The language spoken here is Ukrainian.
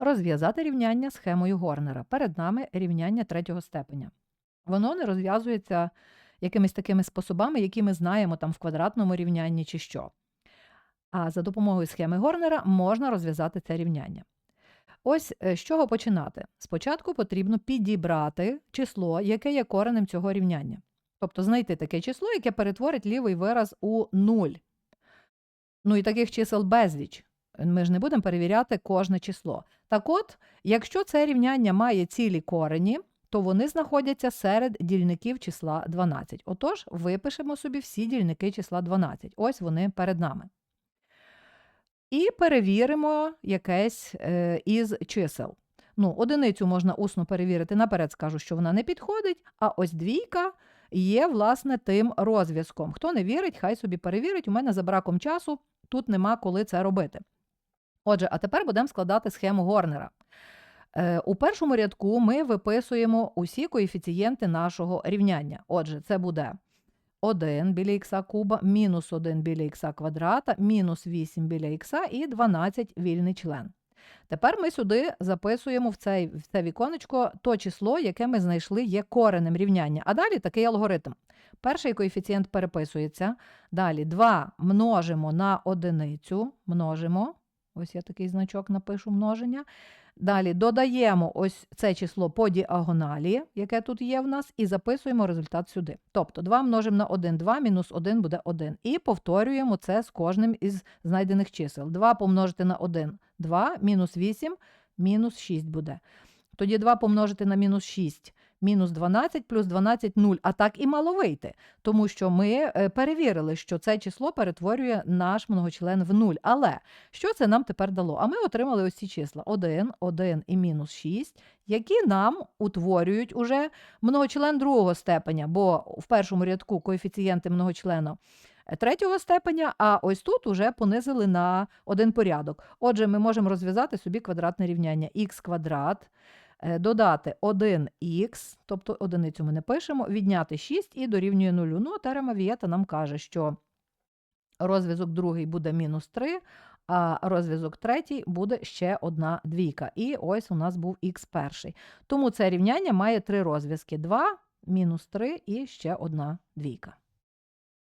Розв'язати рівняння схемою Горнера. Перед нами рівняння третього степеня. Воно не розв'язується якимись такими способами, які ми знаємо там в квадратному рівнянні чи що. А за допомогою схеми Горнера можна розв'язати це рівняння. Ось е, з чого починати. Спочатку потрібно підібрати число, яке є коренем цього рівняння. Тобто знайти таке число, яке перетворить лівий вираз у 0. Ну і таких чисел безліч. Ми ж не будемо перевіряти кожне число. Так от, якщо це рівняння має цілі корені, то вони знаходяться серед дільників числа 12. Отож, випишемо собі всі дільники числа 12. Ось вони перед нами. І перевіримо якесь е, із чисел. Ну, одиницю можна усно перевірити, наперед скажу, що вона не підходить, а ось двійка є, власне, тим розв'язком. Хто не вірить, хай собі перевірить. У мене за браком часу тут нема коли це робити. Отже, а тепер будемо складати схему Горнера. Е, У першому рядку ми виписуємо усі коефіцієнти нашого рівняння. Отже, це буде 1 біля х куба, мінус 1 біля х квадрата, мінус 8 біля х і 12 вільний член. Тепер ми сюди записуємо в, цей, в це віконечко то число, яке ми знайшли є коренем рівняння. А далі такий алгоритм. Перший коефіцієнт переписується. Далі 2 множимо на одиницю, множимо. Ось я такий значок напишу множення. Далі додаємо ось це число по діагоналі, яке тут є в нас, і записуємо результат сюди. Тобто 2 множимо на 1, 2 мінус 1 буде 1. І повторюємо це з кожним із знайдених чисел. 2 помножити на 1 2, мінус 8, мінус 6 буде. Тоді 2 помножити на мінус 6, мінус 12 плюс 12 0, а так і мало вийти, тому що ми е, перевірили, що це число перетворює наш многочлен в 0. Але що це нам тепер дало? А ми отримали ось ці числа 1, 1 і мінус 6, які нам утворюють уже многочлен другого степеня, бо в першому рядку коефіцієнти многочлена третього степеня, а ось тут уже понизили на один порядок. Отже, ми можемо розв'язати собі квадратне рівняння х квадрат, е, додати 1х, тобто одиницю ми не пишемо, відняти 6 і дорівнює 0. Ну, теорема Вієта нам каже, що розв'язок другий буде мінус 3, а розв'язок третій буде ще одна двійка. І ось у нас був х перший. Тому це рівняння має три розв'язки: 2, мінус 3 і ще одна двійка.